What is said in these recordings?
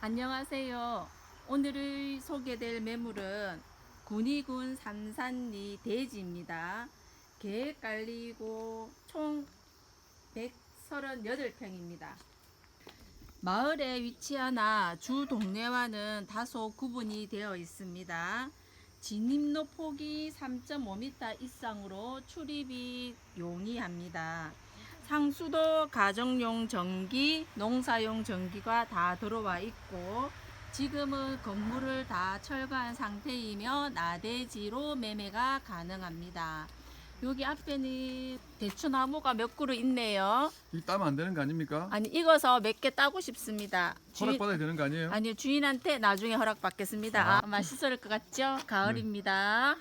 안녕하세요. 오늘의 소개될 매물은 군위군 삼산리 대지입니다. 계획 깔리고 총 138평입니다. 마을에 위치하나 주 동네와는 다소 구분이 되어 있습니다. 진입로 폭이 3.5m 이상으로 출입이 용이합니다. 상수도 가정용 전기, 농사용 전기가 다 들어와 있고 지금은 건물을 다 철거한 상태이며 나대지로 매매가 가능합니다. 여기 앞에는 대추나무가 몇 그루 있네요. 이 따면 안 되는 거 아닙니까? 아니 익어서 몇 개 따고 싶습니다. 주인- 허락받아야 되는 거 아니에요? 아니요 주인한테 나중에 허락 받겠습니다. 아. 맛있을 것 같죠? 가을입니다.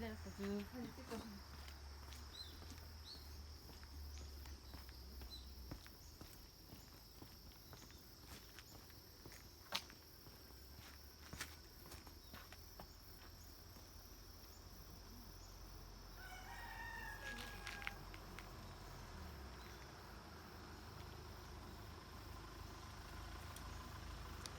내려서 그 사진 찍고